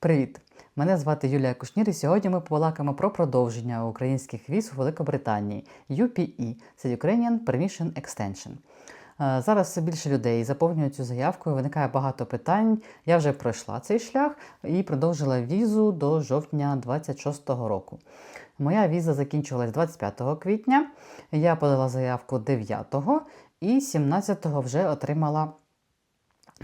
Привіт! Мене звати Юлія Кушнір, і сьогодні ми побалакаємо про продовження українських віз у Великобританії UPE – це Ukrainian Permission Extension. Е, Зараз все більше людей заповнюють цю заявку, і виникає багато питань. Я вже пройшла цей шлях і продовжила візу до жовтня 26-го року. Моя віза закінчилась 25 квітня. Я подала заявку 9-го і 17-го вже отримала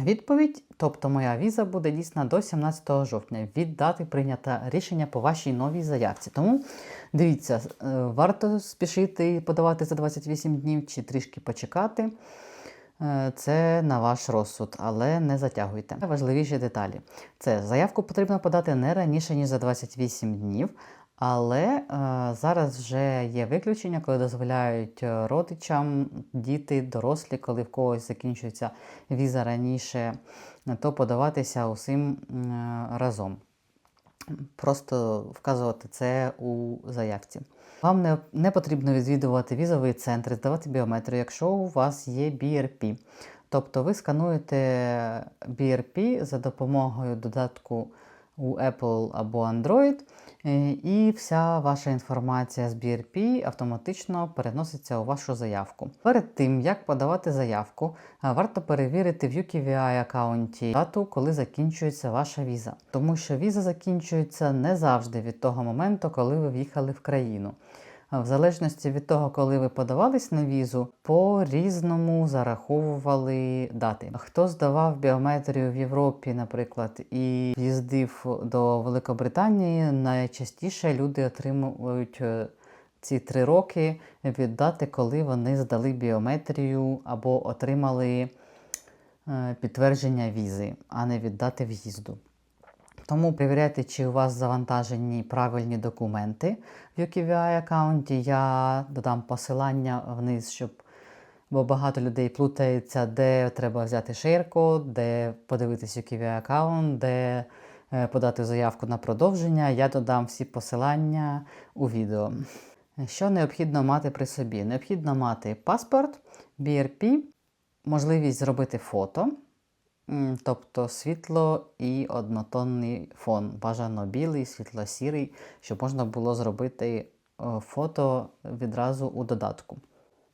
Відповідь, тобто моя віза буде дійсна до 17 жовтня від дати прийнято рішення по вашій новій заявці. Тому дивіться, е, варто спішити подавати за 28 днів чи трішки почекати. Е, Це на ваш розсуд, але не затягуйте. Важливіші деталі. Це заявку потрібно подати не раніше, ніж за 28 днів. Але е, зараз вже є виключення, коли дозволяють е, родичам, діти, дорослі, коли в когось закінчується віза раніше, то подаватися усім е, разом. Просто вказувати це у заявці. Вам не, не потрібно відвідувати візовий центр, здавати біометрію, якщо у вас є BRP. Тобто ви скануєте BRP за допомогою додатку у Apple або Android, е, і вся ваша інформація з BRP автоматично переноситься у вашу заявку. Перед тим, як подавати заявку, е, варто перевірити в UKVI аккаунті дату, коли закінчується ваша віза. Тому що віза закінчується не завжди від того моменту, коли ви в'їхали в країну. В залежності від того, коли ви подавались на візу, по-різному зараховували дати. Хто здавав біометрію в Європі, наприклад, і їздив до Великобританії, найчастіше люди отримують е, ці три роки від дати, коли вони здали біометрію або отримали е, підтвердження візи, а не від дати в'їзду. Тому перевіряйте, чи у вас завантажені правильні документи в UKVI аккаунті. Я додам посилання вниз, щоб бо багато людей плутається, де треба взяти шейр-код, де подивитись UKVI аккаунт, де е, подати заявку на продовження. Я додам всі посилання у відео. Що необхідно мати при собі? Необхідно мати паспорт, BRP, можливість зробити фото. Тобто світло і однотонний фон. Бажано білий, світло-сірий, щоб можна було зробити е, фото відразу у додатку.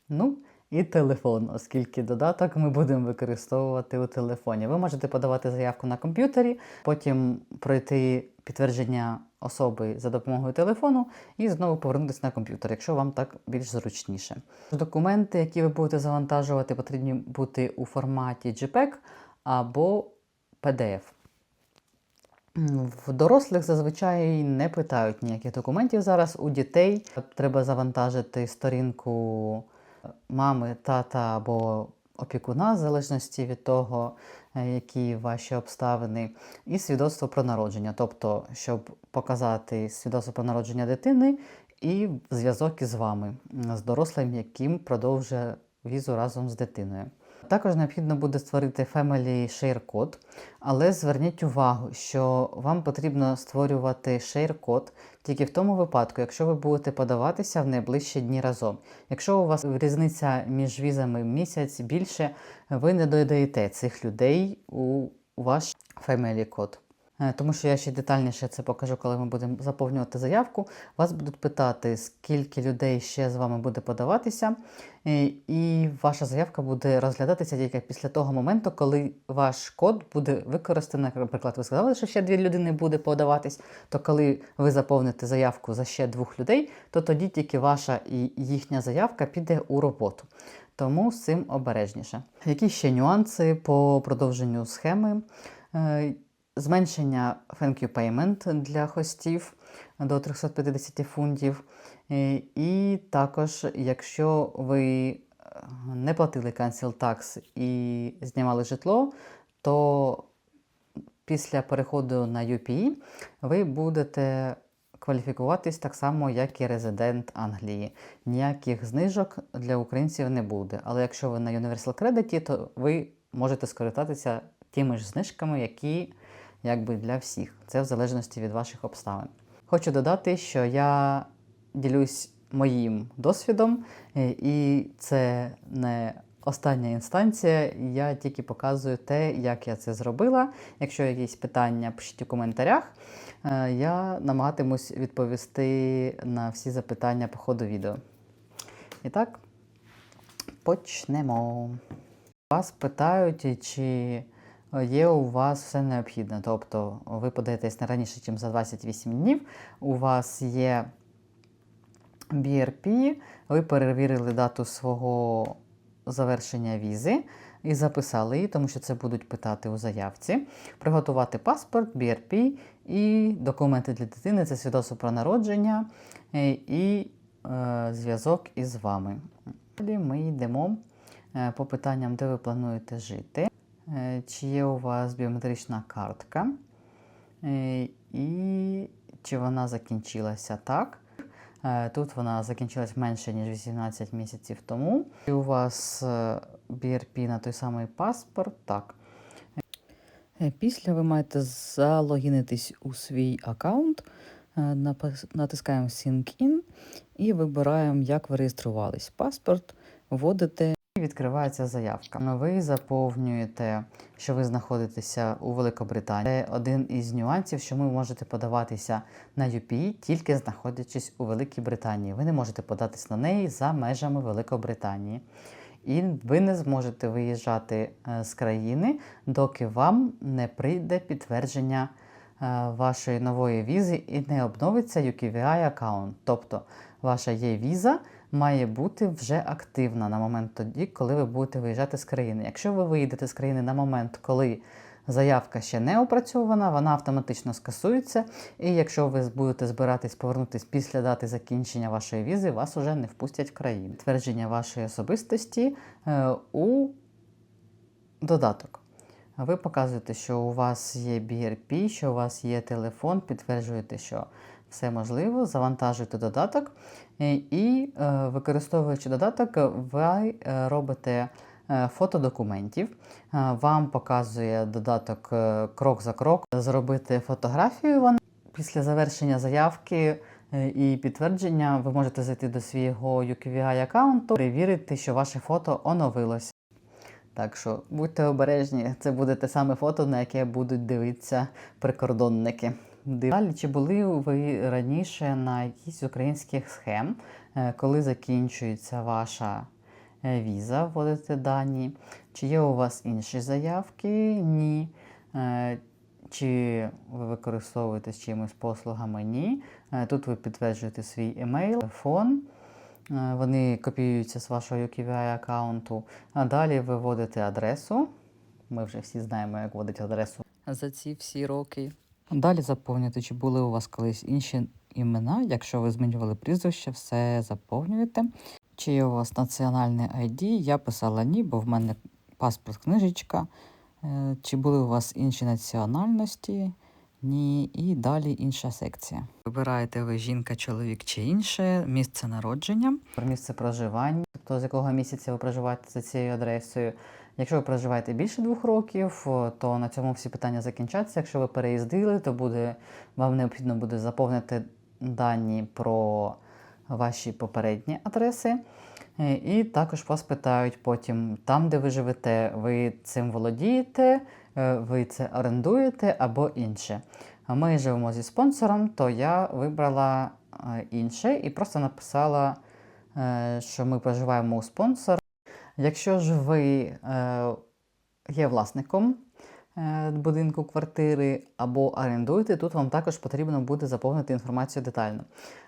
Ну, і телефон, оскільки додаток ми будемо використовувати у телефоні. Ви можете подавати заявку на комп'ютері, потім пройти підтвердження особи за допомогою телефону і знову повернутися на комп'ютер, якщо вам так більш зручніше. Документи, які ви будете завантажувати, потрібні бути у форматі JPEG або PDF. В дорослих зазвичай не питають ніяких документів зараз. У дітей треба завантажити сторінку мами, тата або опікуна, в залежності від того, е, які ваші обставини, і свідоцтво про народження. Тобто, щоб показати свідоцтво про народження дитини і зв'язок із вами, з дорослим, яким продовжує візу разом з дитиною. Також необхідно буде створити Family Share код, але зверніть увагу, що вам потрібно створювати share код тільки в тому випадку, якщо ви будете подаватися в найближчі дні разом. Якщо у вас різниця між візами місяць більше, ви не додаєте цих людей у ваш Family код. Е, Тому що я ще детальніше це покажу, коли ми будемо заповнювати заявку. Вас будуть питати, скільки людей ще з вами буде подаватися, е, і ваша заявка буде розглядатися тільки після того моменту, коли ваш код буде використаний. Наприклад, ви сказали, що ще дві людини буде подаватись, то коли ви заповните заявку за ще двох людей, то тоді тільки ваша і їхня заявка піде у роботу. Тому з цим обережніше. Які ще нюанси по продовженню схеми? Зменшення thank you payment для хостів до 350 фунтів. Е, І також, якщо ви е, не платили cancel tax і знімали житло, то після переходу на UPE ви будете кваліфікуватись так само, як і резидент Англії. Ніяких знижок для українців не буде. Але якщо ви на Universal Credit, то ви можете скористатися тими ж знижками, які якби для всіх. Це в залежності від ваших обставин. Хочу додати, що я ділюсь моїм досвідом, е, і це не остання інстанція. Я тільки показую те, як я це зробила. Якщо якісь питання, пишіть у коментарях. Е, Я намагатимусь відповісти на всі запитання по ходу відео. І так, почнемо. Вас питають, чи є у вас все необхідне. Тобто ви подаєтесь не раніше, ніж за 28 днів. У вас є BRP, ви перевірили дату свого завершення візи і записали її, тому що це будуть питати у заявці. Приготувати паспорт, BRP і документи для дитини це свідоцтво про народження е, і е, зв'язок із вами. Далі ми йдемо е, по питанням, де ви плануєте жити, чи є у вас біометрична картка, е, і чи вона закінчилася так. Е, Тут вона закінчилась менше, ніж 18 місяців тому. І у вас е, BRP на той самий паспорт, так. Е, Після ви маєте залогінитись у свій аккаунт, е, натискаємо Sync In і вибираємо, як ви реєструвались. Паспорт, вводите відкривається заявка. Ви заповнюєте, що ви знаходитеся у Великобританії. Це один із нюансів, що ви можете подаватися на UPE, тільки знаходячись у Великій Британії. Ви не можете податись на неї за межами Великобританії. І ви не зможете виїжджати е, з країни, доки вам не прийде підтвердження е, вашої нової візи і не обновиться UKVI аккаунт. Тобто ваша є віза має бути вже активна на момент тоді, коли ви будете виїжджати з країни. Якщо ви виїдете з країни на момент, коли заявка ще не опрацьована, вона автоматично скасується. І якщо ви будете збиратись повернутись після дати закінчення вашої візи, вас уже не впустять в країну. Твердження вашої особистості е, у додаток. Ви показуєте, що у вас є BRP, що у вас є телефон, підтверджуєте, що все можливо, завантажуєте додаток е, і, е, використовуючи додаток, ви е, робите фото документів. Вам показує додаток крок за крок зробити фотографію. Після завершення заявки і підтвердження ви можете зайти до свого UKVI аккаунту, перевірити, що ваше фото оновилось. Так що будьте обережні, це буде те саме фото, на яке будуть дивитися прикордонники. Далі, чи були ви раніше на якійсь з українських схем, е, коли закінчується ваша е, віза, вводите дані? Чи є у вас інші заявки? Ні. Е, Чи ви використовуєтесь чимось послугами? Ні. Тут ви підтверджуєте свій емейл, телефон. Вони копіюються з вашого UKVI аккаунту. А далі ви вводите адресу. Ми вже всі знаємо, як вводити адресу за ці всі роки. Далі заповнюєте, чи були у вас колись інші імена. Якщо ви змінювали прізвище, все заповнюєте. Чи є у вас національне ID? Я писала ні, бо в мене паспорт книжечка. Е, Чи були у вас інші національності? Ні, і далі інша секція. Вибираєте ви жінка, чоловік чи інше, місце народження. Про місце проживання, тобто з якого місяця ви проживаєте за цією адресою. Якщо ви проживаєте більше двох років, то на цьому всі питання закінчаться. Якщо ви переїздили, то буде, вам необхідно буде заповнити дані про ваші попередні адреси. Е, І також вас питають потім, там, де ви живете, ви цим володієте, е, ви це орендуєте або інше. Ми живемо зі спонсором, то я вибрала е, інше і просто написала, що ми проживаємо у спонсора. Якщо ж ви е, є власником е, будинку квартири або орендуєте, тут вам також потрібно буде заповнити інформацію детально.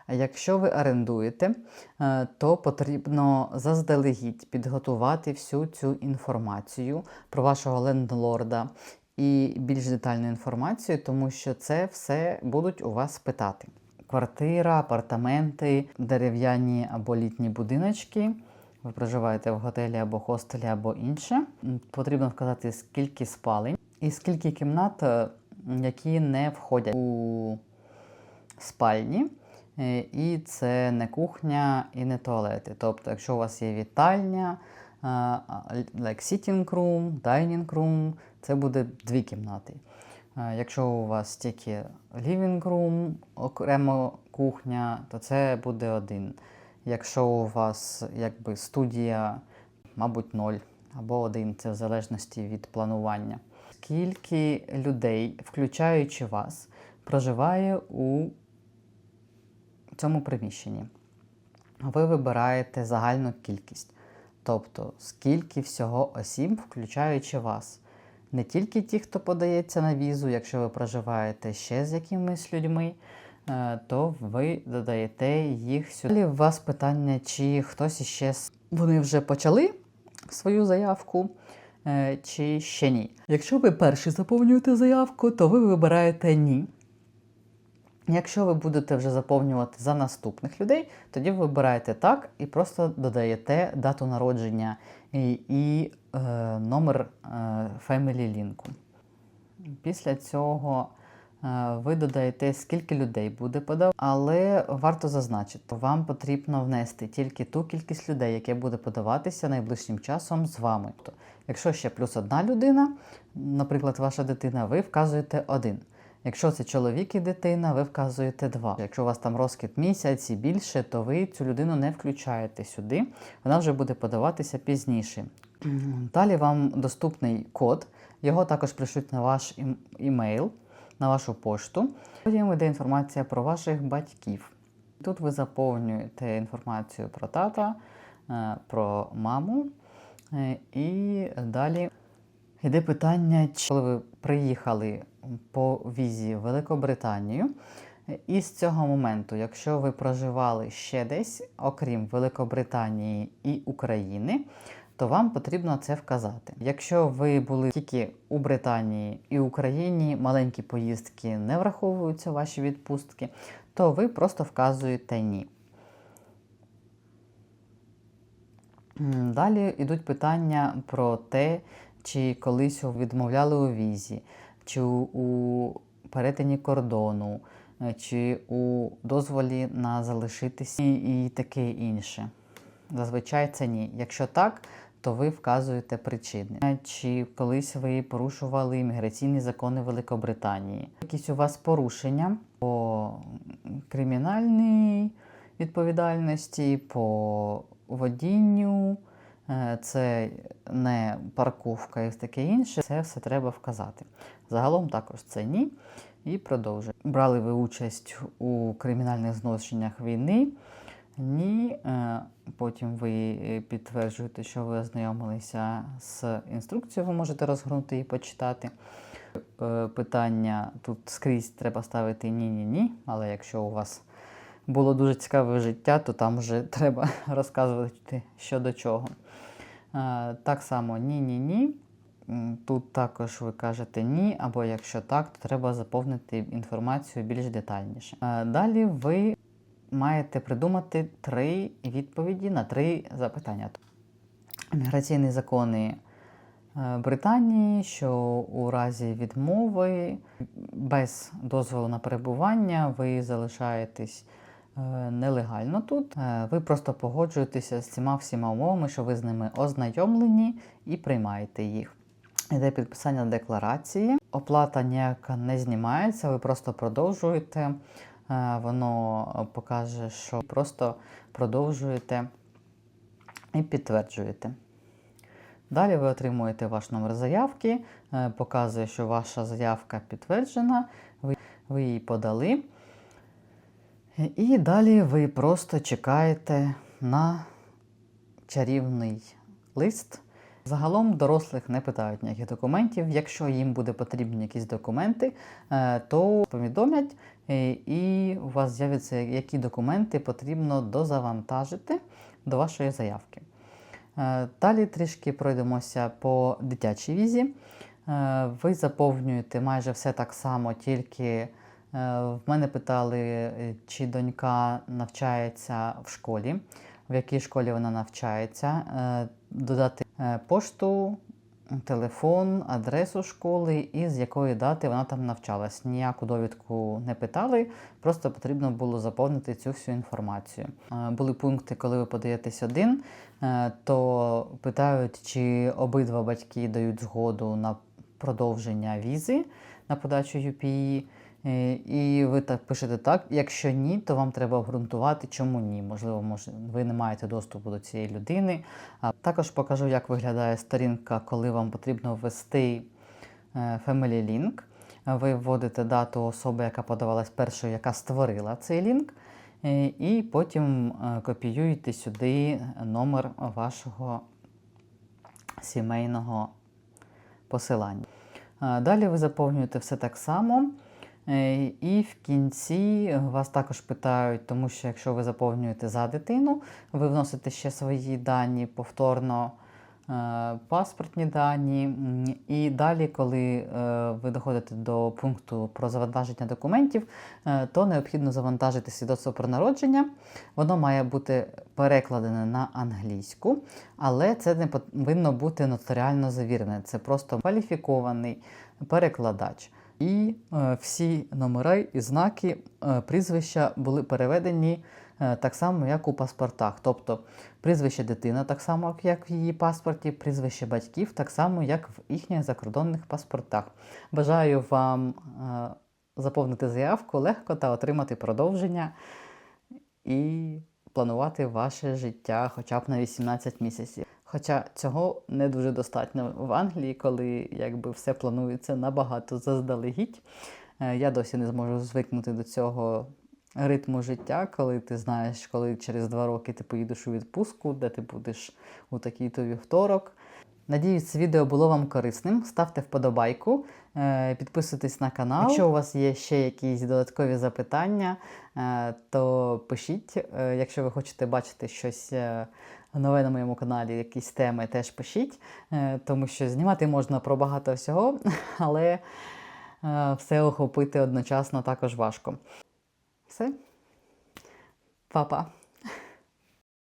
Якщо ви орендуєте, е, то потрібно заздалегідь підготувати всю цю інформацію про вашого лендлорда і більш детальну інформацію, тому що це все будуть у вас питати. Квартира, апартаменти, дерев'яні або літні будиночки. Ви проживаєте в готелі або хостелі, або інше. Потрібно вказати, скільки спалень і скільки кімнат, е, які не входять у спальні. Е, І це не кухня і не туалети. Тобто, якщо у вас є вітальня, а, like sitting room, dining room, це буде дві кімнати. Е, Якщо у вас тільки living room, окремо кухня, то це буде один. Якщо у вас якби студія мабуть, 0 або 1, це в залежності від планування. Скільки людей, включаючи вас, проживає у цьому приміщенні? Ви вибираєте загальну кількість, тобто скільки всього осіб, включаючи вас. Не тільки ті, хто подається на візу, якщо ви проживаєте ще з якимись людьми, то ви додаєте їх сюди. Далі у вас питання, чи хтось іще вони вже почали свою заявку, е, чи ще ні. Якщо ви перші заповнюєте заявку, то ви вибираєте ні. Якщо ви будете вже заповнювати за наступних людей, тоді ви вибираєте так і просто додаєте дату народження і, і е, номер е, Family лінку. Після цього е, ви додаєте, скільки людей буде подавати, але варто зазначити, вам потрібно внести тільки ту кількість людей, яке буде подаватися найближчим часом з вами. Тобто, якщо ще плюс одна людина, наприклад, ваша дитина, ви вказуєте один. Якщо це чоловік і дитина, ви вказуєте два. Якщо у вас там розкид місяць і більше, то ви цю людину не включаєте сюди. Вона вже буде подаватися пізніше. Далі вам доступний код. Його також пришлють на ваш ім- імейл, на вашу пошту. Потім йде інформація про ваших батьків. Тут ви заповнюєте інформацію про тата, е, про маму. е, І далі Йде питання, чи коли ви приїхали по візі в Великобританію, і з цього моменту, якщо ви проживали ще десь, окрім Великобританії і України, то вам потрібно це вказати. Якщо ви були тільки у Британії і Україні, маленькі поїздки не враховуються ваші відпустки, то ви просто вказуєте ні. Далі йдуть питання про те, чи колись відмовляли у візі, чи у, перетині кордону, е, чи у дозволі на залишитися і таке інше. Зазвичай це ні. Якщо так, то ви вказуєте причини. Е, Чи колись ви порушували імміграційні закони Великобританії? Якісь у вас порушення по кримінальній відповідальності, по водінню, е, це не парковка і таке інше, це все треба вказати. Загалом також це ні. І продовжуємо. Брали ви участь у кримінальних зношеннях війни? Ні. Е, Потім ви е, підтверджуєте, що ви ознайомилися з інструкцією, ви можете розгорнути і почитати. Е, Питання тут скрізь треба ставити ні-ні-ні, але якщо у вас було дуже цікаве життя, то там вже треба розказувати що до чого. Так само ні-ні-ні. Тут також ви кажете ні, або якщо так, то треба заповнити інформацію більш детальніше. Далі ви маєте придумати три відповіді на три запитання. Міграційні закони е, Британії, що у разі відмови без дозволу на перебування ви залишаєтесь е, нелегально тут. Е, Ви просто погоджуєтеся з цими всіма умовами, що ви з ними ознайомлені і приймаєте їх. Йде підписання декларації. Оплата ніяка не знімається, ви просто продовжуєте. Е, Воно покаже, що просто продовжуєте і підтверджуєте. Далі ви отримуєте ваш номер заявки, е, показує, що ваша заявка підтверджена, ви, її подали. І далі ви просто чекаєте на чарівний лист. Загалом дорослих не питають ніяких документів. Якщо їм буде потрібні якісь документи, е, то повідомлять, е, і у вас з'являться, які документи потрібно дозавантажити до вашої заявки. Е, Далі трішки пройдемося по дитячій візі. Е, Ви заповнюєте майже все так само, тільки е, в мене питали, е, чи донька навчається в школі, в якій школі вона навчається. Е, Додати е, пошту, телефон, адресу школи і з якої дати вона там навчалась. Ніяку довідку не питали, просто потрібно було заповнити цю всю інформацію. Е, Були пункти, коли ви подаєтесь один, е, то питають, чи обидва батьки дають згоду на продовження візи на подачу UPE. Е, І ви так пишете так. Якщо ні, то вам треба обґрунтувати, чому ні. Можливо, може, ви не маєте доступу до цієї людини. А також покажу, як виглядає сторінка, коли вам потрібно ввести е, Family Link. Ви вводите дату особи, яка подавалась першою, яка створила цей лінк. Е, І потім копіюєте сюди номер вашого сімейного посилання. Далі ви заповнюєте все так само. Е, І в кінці вас також питають, тому що якщо ви заповнюєте за дитину, ви вносите ще свої дані повторно, е, паспортні дані. І далі, коли е, ви доходите до пункту про завантаження документів, то необхідно завантажити свідоцтво про народження. Воно має бути перекладене на англійську, але це не повинно бути нотаріально завірене. Це просто кваліфікований перекладач. І е, всі номери і знаки е, прізвища були переведені е, так само, як у паспортах. Тобто прізвище дитина так само, як в її паспорті, прізвище батьків так само, як в їхніх закордонних паспортах. Бажаю вам заповнити заявку легко та отримати продовження і планувати ваше життя хоча б на 18 місяців. Хоча цього не дуже достатньо в Англії, коли якби все планується набагато заздалегідь. Е, Я досі не зможу звикнути до цього ритму життя, коли ти знаєш, коли через два роки ти поїдеш у відпустку, де ти будеш у такий-то вівторок. Надіюсь, це відео було вам корисним. Ставте вподобайку, е, підписуйтесь на канал. Якщо у вас є ще якісь додаткові запитання, е, то пишіть. Якщо ви хочете бачити щось нове на моєму каналі, якісь теми, теж пишіть, е, тому що знімати можна про багато всього, але е, все охопити одночасно також важко. Все. Па-па.